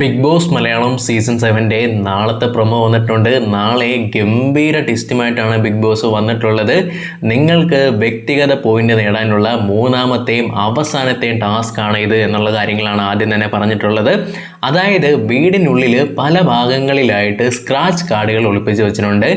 Big Boss Malayalam season സെവന്റെ നാളത്തെ promo വന്നിട്ടുണ്ട്. നാളെ ഗംഭീര ടിസ്റ്റുമായിട്ടാണ് ബിഗ് ബോസ് വന്നിട്ടുള്ളത്. നിങ്ങൾക്ക് വ്യക്തിഗത പോയിന്റ് നേടാനുള്ള മൂന്നാമത്തെയും അവസാനത്തെയും ടാസ്ക് ആണ് ഇത് എന്നുള്ള കാര്യങ്ങളാണ് ആദ്യം തന്നെ പറഞ്ഞിട്ടുള്ളത്. അതായത് വീടിനുള്ളിൽ പല ഭാഗങ്ങളിലായിട്ട് സ്ക്രാച്ച് കാർഡുകൾ ഒളിപ്പിച്ച് വെച്ചിട്ടുണ്ട്.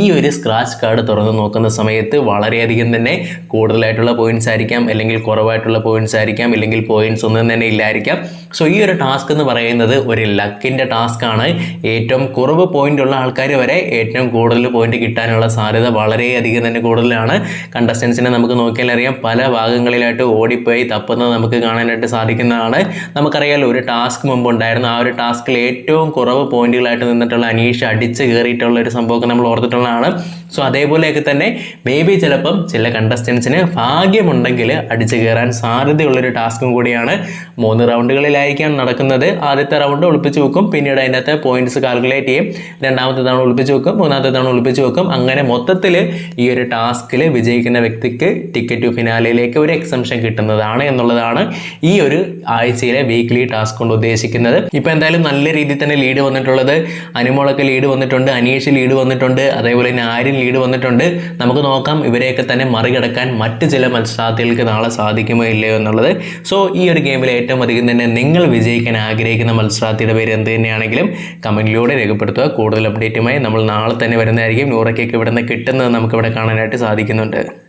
ഈ ഒരു സ്ക്രാച്ച് കാർഡ് തുറന്ന് നോക്കുന്ന സമയത്ത് വളരെയധികം തന്നെ കൂടുതലായിട്ടുള്ള പോയിന്റ്സ് ആയിരിക്കാം അല്ലെങ്കിൽ കുറവായിട്ടുള്ള പോയിന്റ്സ് ആയിരിക്കാം അല്ലെങ്കിൽ പോയിന്റ്സ് ഒന്നും തന്നെ ഇല്ലായിരിക്കാം. സോ ഈ ഒരു ടാസ്ക് എന്ന് പറയുന്നത് ഒരു ലക്കിന്റെ ടാസ്ക് ആണ്. ഏറ്റവും കുറവ് പോയിന്റ് ഉള്ള ആൾക്കാർ വരെ ഏറ്റവും കൂടുതൽ പോയിന്റ് കിട്ടാനുള്ള സാധ്യത വളരെയധികം തന്നെ കൂടുതലാണ്. കണ്ടസ്റ്റൻസിനെ നമുക്ക് നോക്കിയാൽ അറിയാം. പല ഭാഗങ്ങളിലായിട്ട് ഓടിപ്പോയി തപ്പുന്നത് നമുക്ക് കാണാനായിട്ട് സാധിക്കുന്നതാണ്. നമുക്കറിയാലോ ഒരു ടാസ്ക് മുമ്പ് ഉണ്ടായിരുന്നു ആ ഒരു ടാസ്കിൽ ഏറ്റവും കുറവ് പോയിന്റുകളായിട്ട് നിന്നിട്ടുള്ള അനീഷ് അടിച്ച് കയറിയിട്ടുള്ള ഒരു സംഭവമൊക്കെ നമ്മൾ ഓർത്തിട്ടുള്ളതാണ്. സോ അതേപോലെയൊക്കെ തന്നെ മേ ബി ചിലപ്പം ചില കണ്ടസ്റ്റൻസിന് ഭാഗ്യമുണ്ടെങ്കിൽ അടിച്ചു കയറാൻ സാധ്യതയുള്ളൊരു ടാസ്കും കൂടിയാണ്. മൂന്ന് റൗണ്ടുകളിലായിരിക്കാം നടക്കുന്നത്. ആദ്യത്തെ റൗണ്ട് ഒളിപ്പിച്ച് വെക്കും. പിന്നീട് അതിനകത്ത് പോയിന്റ്സ് കാൽക്കുലേറ്റ് ചെയ്യും. രണ്ടാമത്തെ തവണ ഒളിപ്പിച്ച് വെക്കും. മൂന്നാമത്തെ തവണ ഒളിപ്പിച്ച് വെക്കും. അങ്ങനെ മൊത്തത്തിൽ ഈ ഒരു ടാസ്കിൽ വിജയിക്കുന്ന വ്യക്തിക്ക് ടിക്കറ്റ് ഫിനാലയിലേക്ക് ഒരു എക്സംഷൻ കിട്ടുന്നതാണ് എന്നുള്ളതാണ് ഈ ഒരു ആഴ്ചയിലെ വീക്ക്ലി ടാസ്ക് കൊണ്ട് ഉദ്ദേശിക്കുന്നത്. ഇപ്പോൾ എന്തായാലും നല്ല രീതിയിൽ തന്നെ ലീഡ് വന്നിട്ടുള്ളത്. അനുമോളൊക്കെ ലീഡ് വന്നിട്ടുണ്ട്. അനീഷ് ലീഡ് വന്നിട്ടുണ്ട്. അതേപോലെ തന്നെ ആര്യൻ ലീഡ് വന്നിട്ടുണ്ട്. നമുക്ക് നോക്കാം ഇവരെയൊക്കെ തന്നെ മറികടക്കാൻ മറ്റ് ചില മത്സരാർത്ഥികൾക്ക് നാളെ സാധിക്കുമോ ഇല്ലയോ എന്നുള്ളത്. സോ ഈ ഒരു ഗെയിമിൽ ഏറ്റവും അധികം തന്നെ നിങ്ങൾ വിജയിക്കാൻ ആഗ്രഹിക്കുന്ന മത്സരാർത്ഥിയുടെ പേര് എന്ത് തന്നെയാണെങ്കിലും കമന്റിലൂടെ രേഖപ്പെടുത്തുക. കൂടുതൽ അപ്ഡേറ്റുമായി നമ്മൾ നാളെ തന്നെ വരുന്നതായിരിക്കും. നൂറയ്ക്കൊക്കെ ഇവിടെ നിന്ന് കിട്ടുന്നത് നമുക്കിവിടെ കാണാനായിട്ട് സാധിക്കുന്നുണ്ട്.